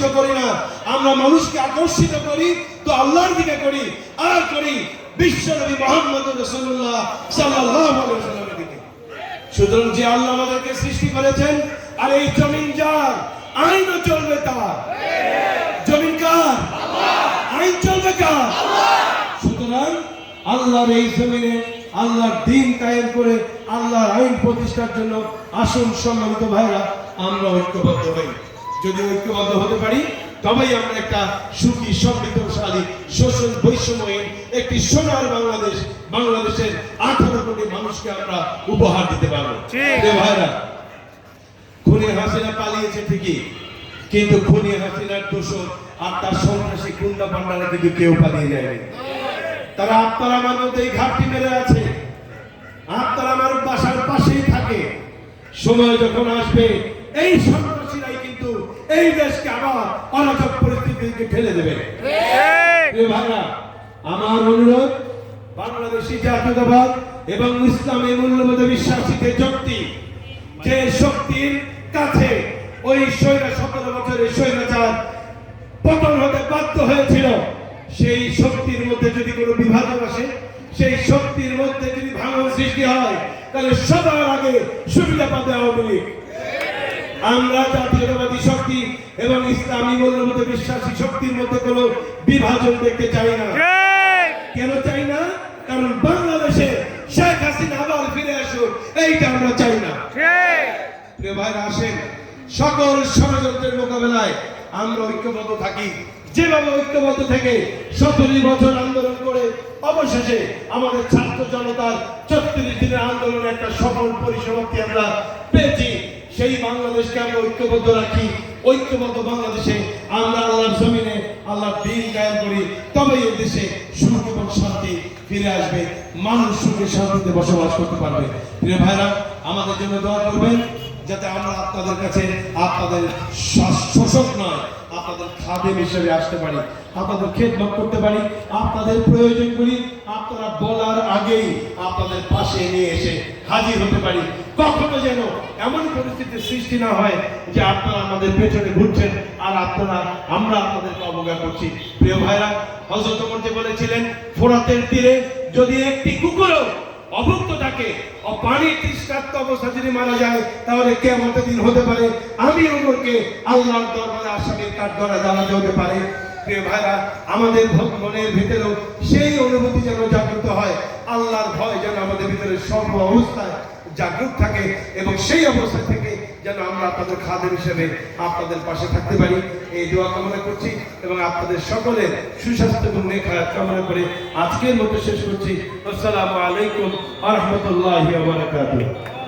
আকর্ষিত করি না। আমরা মানুষকে আকর্ষিত করি, তো আল্লাহর দিকে করি, আর করি বিশ্বনবী মোহাম্মদ রসুল্লাহ সাল্লাল্লাহু আলাইহি ওয়াসাল্লামের দিকে। সুতরাং যে আল্লাহ আমাদেরকে সৃষ্টি করেছেন, আর এই জমিন যার আইনও চলবে তার। জমিন কার? আইন চলবে কার? সুতরাং আল্লাহর এই জমিনে আল্লাহর দিন কায়েম করে আল্লাহর আইন প্রতিষ্ঠার জন্য আসুন সম্মানিত ভাইরা আমরা ঐক্যবদ্ধ হই। যদি ঐক্যবদ্ধ হতে পারি তবেই আমরা একটা সুখী সমৃদ্ধশালী শোষণ বৈষম্যহীন একটি সোনার বাংলাদেশ বাংলাদেশের আঠারো কোটি মানুষকে আমরা উপহার দিতে পারব। ভাইরা খুনি হাসিনা পালিয়েছে ঠিকই কিন্তু খুনি হাসিনার দোষর আর তার সন্ত্রাসী কুন্ডা পান্ডারা কিন্তু কেউ পালিয়ে যায়নি। তারা আপনার আমার এই ঘাটতি মেরে আছে। আপনার আমার বাসার পাশেই থাকে। সময় যখন আসবে এই কিন্তু এই দেশকে আবার অরাজক পরিস্থিতিকে ঠেলে দেবে। ভাইরা আমার অনুরোধ বাংলাদেশি জাতীয়তাবাদ এবং ইসলামী মূল্যবোধে বিশ্বাসীদের শক্তি যে শক্তির কাছে ওই স্বৈরা সতেরো বছরের স্বৈরাচার পতন হতে বাধ্য হয়েছিল সেই শক্তির মধ্যে যদি কোনো বিভাজন আসে সেই শক্তির মধ্যে যদি ভাঙন সৃষ্টি হয় তাহলে সবার আগে সুবিধা পাবে আওয়ামী লীগ। আমরা জাতীয়তাবাদী শক্তি এবং ইসলামী মূল্যবোধে বিশ্বাসী শক্তির মধ্যে কোনো বিভাজন দেখতে চাই না। কেন চাই না? কারণ বাংলাদেশে শেখ হাসিনা আবার ফিরে আসুক এইটা আমরা চাই না। প্রিয় ভাইরা আসেন। সকল ষড়যন্ত্রের মোকাবেলায় আমরা ঐক্যবদ্ধ থাকি। যেভাবে ঐক্যবদ্ধ থেকে সতেরো বছর আন্দোলন করে অবশেষে আমাদের ছাত্র জনতার ছত্রিশ দিনের আন্দোলনে একটা সফল পরিসমাপ্তি আমরা পেয়েছি। সেই বাংলাদেশকে আমরা ঐক্যবদ্ধ রাখি। ঐক্যবদ্ধ বাংলাদেশে আমরা আল্লাহর জমিনে আল্লাহর দিন কায়েম করি। তবে এই দেশে সুখ এবং শান্তি ফিরে আসবে। মানুষ সুখে শান্তিতে বসবাস করতে পারবে। প্রিয় ভাইরা, আমাদের জন্য দোয়া করবেন, যাতে আমরা আপনাদের কাছে আপনাদের শোষক নয়, আপনাদের খাদেম হিসেবে আসতে পারি, আপনাদের খেদমত করতে পারি। আপনাদের প্রয়োজনগুলি আপনারা বলার আগেই আপনাদের পাশে নিয়ে এসে হাজির হতে পারি। যেন এমন পরিস্থিতির সৃষ্টি না হয় যে আপনারা আমাদের পেছনে ঘুরছেন আর আপনারা, আমরা আপনাদেরকে অবজ্ঞা করছি। প্রিয় ভাইরা হজরত ওমর যে বলেছিলেন, ফোরাতের তীরে যদি একটি কুকুরও অভুক্ত থাকে ও পানির তৃষ্ণার্ত অবস্থা যদি মারা যায়, তাহলে দিন হতে পারে। আমি আল্লাহর দরবারে হতে পারে। প্রিয় ভাইরা, আমাদের মনের সেই অনুভূতি যেন জাগ্রত হয়। আল্লাহর ভয় যেন আমাদের ভিতরে সর্ব অবস্থায় জাগ্রত থাকে এবং সেই অবস্থা থেকে যেন আমরা আপনাদের খাদের হিসেবে আপনাদের পাশে থাকতে পারি। এই দোয়া কামনা করছি এবং আপনাদের সকলের সুস্বাস্থ্য এবং নেখা কামনা করে আজকের মতো শেষ করছি। আসসালামু আলাইকুম আ রহমতুল্লাহ বারাকাতুহ।